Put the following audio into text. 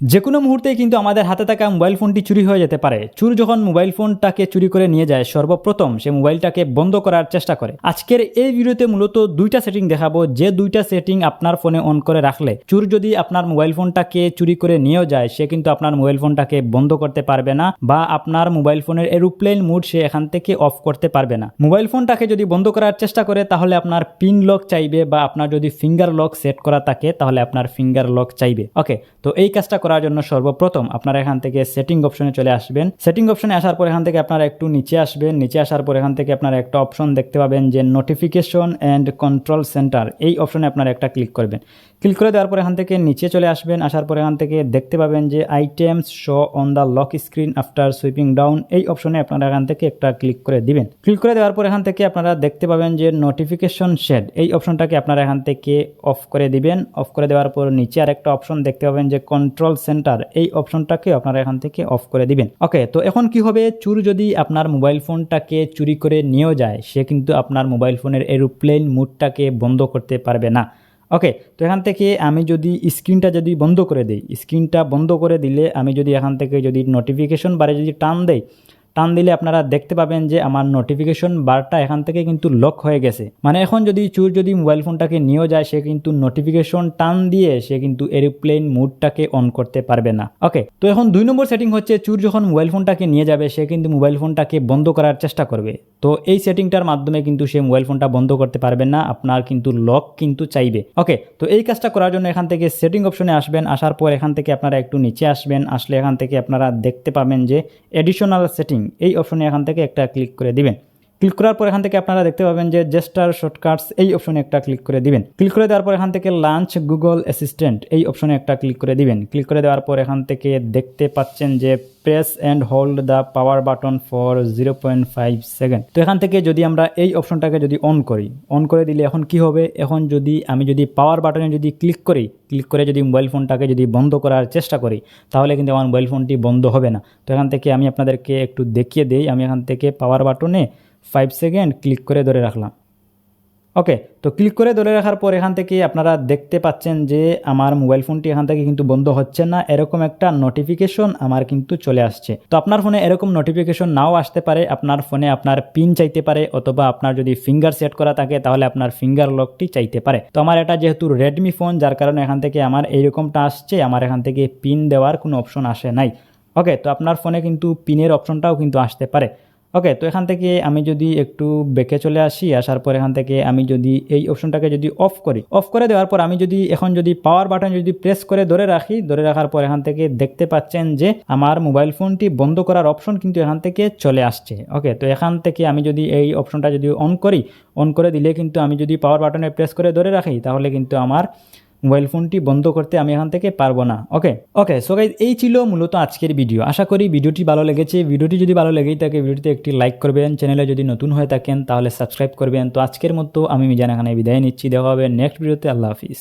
যে কোনো মুহূর্তেই কিন্তু আমাদের হাতে থাকা মোবাইল ফোনটি চুরি হয়ে যেতে পারে। চুর যখন মোবাইল ফোনটাকে চুরি করে নিয়ে যায়, সর্বপ্রথম সে মোবাইলটাকে বন্ধ করার চেষ্টা করে। আজকের এই ভিডিওতে মূলত দুইটা সেটিং দেখাবো। যে দুইটা সেটিং আপনার ফোনে অন করে রাখলে, চুর যদি আপনার মোবাইল ফোনটাকে চুরি করে নিয়েও যায়, সে কিন্তু আপনার মোবাইল ফোনটাকে বন্ধ করতে পারবে না বা আপনার মোবাইল ফোনের এরোপ্লেন মুড সে এখান থেকে অফ করতে পারবে না। মোবাইল ফোনটাকে যদি বন্ধ করার চেষ্টা করে, তাহলে আপনার পিন লক চাইবে বা আপনার যদি ফিঙ্গার লক সেট করা থাকে, তাহলে আপনার ফিঙ্গার লক চাইবে। ওকে তো এই কাজটা করার জন্য সর্বপ্রথম আপনারা এখান থেকে সেটিং অপশনে চলে আসবেন। সেটিং অপশনে আসার পর এখান থেকে আপনারা একটু নিচে আসবেন। নিচে আসার পর এখান থেকে আপনারা একটা অপশন দেখতে পাবেন যে নোটিফিকেশন অ্যান্ড কন্ট্রোল সেন্টার এই অপশনে আপনারা একটা ক্লিক করবেন। ক্লিক করে দেওয়ার পর এখান থেকে নিচে চলে আসবেন। আসার পর এখান থেকে দেখতে পাবেন যে items show on the lock screen after swiping down এই অপশনে আপনারা এখান থেকে একটা ক্লিক করে দিবেন। ক্লিক করে দেওয়ার পর এখান থেকে আপনারা দেখতে পাবেন যে নোটিফিকেশন শেড এই অপশনটাকে আপনারা এখান থেকে অফ করে দিবেন। অফ করে দেওয়ার পর নিচে আর একটা অপশন দেখতে পাবেন যে কন্ট্রোল সেন্টার এই অপশনটাকে আপনারা এখান থেকে অফ করে দিবেন। ওকে তো এখন কি হবে? চুর যদি আপনার মোবাইল ফোনটাকে চুরি করে নিয়েও যায়, সে কিন্তু আপনার মোবাইল ফোনের এরোপ্লেন মুডটাকে বন্ধ করতে পারবে না। ওকে তো এখান থেকে আমি যদি স্ক্রিনটা যদি বন্ধ করে দিই স্ক্রিনটা বন্ধ করে দিলে আমি যদি এখান থেকে যদি নোটিফিকেশন বারে যদি টান দেই টান দিলে আপনারা দেখতে পাবেন যে আমার নোটিফিকেশন বারটা এখান থেকে কিন্তু লক হয়ে গেছে। মানে এখন যদি চুর যদি মোবাইল ফোনটাকে নিয়েও যায়, সে কিন্তু নোটিফিকেশন টান দিয়ে সে কিন্তু এরোপ্লেন মুডটাকে অন করতে পারবে না। ওকে তো এখন দুই নম্বর সেটিং হচ্ছে চুর যখন মোবাইল ফোনটাকে নিয়ে যাবে, সে কিন্তু মোবাইল ফোনটাকে বন্ধ করার চেষ্টা করবে। তো এই সেটিংটার মাধ্যমে কিন্তু সে মোবাইল ফোনটা বন্ধ করতে পারবে না, আপনার কিন্তু লক কিন্তু চাইবে। ওকে তো এই কাজটা করার জন্য এখান থেকে সেটিং অপশনে আসবেন, আসার পর এখান থেকে আপনারা একটু নিচে আসবেন, আসলে এখান থেকে আপনারা দেখতে পাবেন যে এডিশনাল সেটিং এই অপশনে এখান থেকে একটা ক্লিক করে দিবেন। ক্লিক করার পর এখান থেকে আপনারা দেখতে পাবেন যে জেস্টার শর্টকাটস এই অপশনে একটা ক্লিক করে দিবেন। ক্লিক করে দেওয়ার পর এখান থেকে লাঞ্চ গুগল অ্যাসিস্ট্যান্ট এই অপশনে একটা ক্লিক করে দিবেন। ক্লিক করে দেওয়ার পর এখান থেকে দেখতে পাচ্ছেন যে press and hold the power button for zero point five second. তো এখান থেকে যদি আমরা এই অপশনটাকে যদি অন করি, অন করে দিলে এখন কি হবে? এখন যদি আমি যদি পাওয়ার বাটনে যদি ক্লিক করি, ক্লিক করে যদি মোবাইল ফোনটাকে যদি বন্ধ করার চেষ্টা করি, তাহলে কিন্তু আমার মোবাইল ফোনটি বন্ধ হবে না। তো এখান থেকে আমি আপনাদেরকে একটু দেখিয়ে দিই। আমি এখান থেকে পাওয়ার বাটনে ফাইভ সেকেন্ড ক্লিক করে ধরে রাখলাম। ওকে তো ক্লিক করে ধরে রাখার পর এখান থেকে আপনারা দেখতে পাচ্ছেন যে আমার মোবাইল ফোনটি এখান থেকে কিন্তু বন্ধ হচ্ছে না, এরকম একটা নোটিফিকেশন আমার কিন্তু চলে আসছে। তো আপনার ফোনে এরকম নোটিফিকেশন নাও আসতে পারে, আপনার ফোনে আপনার পিন চাইতে পারে, অথবা আপনার যদি ফিঙ্গার সেট করা থাকে, তাহলে আপনার ফিঙ্গার লকটি চাইতে পারে। তো আমার এটা যেহেতু রেডমি ফোন যার কারণে এখান থেকে আমার এইরকমটা আসছে, আমার এখান থেকে পিন দেওয়ার কোনো অপশন আসে নাই। ওকে তো আপনার ফোনে কিন্তু পিনের অপশনটাও কিন্তু আসতে পারে। ওকে তো এখান থেকে আমি যদি একটু বেঁকে চলে আসি, আসার পর এখান থেকে আমি যদি এই অপশনটাকে যদি অফ করি অফ করে দেওয়ার পর আমি যদি এখন যদি পাওয়ার বাটন যদি প্রেস করে ধরে রাখি, ধরে রাখার পর এখান থেকে দেখতে পাচ্ছেন যে আমার মোবাইল ফোনটি বন্ধ করার অপশন কিন্তু এখান থেকে চলে আসছে। ওকে তো এখান থেকে আমি যদি এই অপশনটা যদি অন করি অন করে দিলে কিন্তু আমি যদি পাওয়ার বাটনে প্রেস করে ধরে রাখি, তাহলে কিন্তু আমার মোবাইল ফোনটি বন্ধ করতে আমি এখান থেকে পারব না। ওকে ওকে সো গাইজ এই ছিল মূলত আজকের ভিডিও আশা করি ভিডিওটি ভালো লেগেছে। ভিডিওটি যদি ভালো লেগেই থাকে ভিডিওটিতে একটি লাইক করবেন। চ্যানেলে যদি নতুন হয়ে থাকেন, তাহলে সাবস্ক্রাইব করবেন। তো আজকের মতো আমি মিজান এখানে বিদায় নিচ্ছি। দেখা হবে নেক্সট ভিডিওতে আল্লাহ হাফিজ।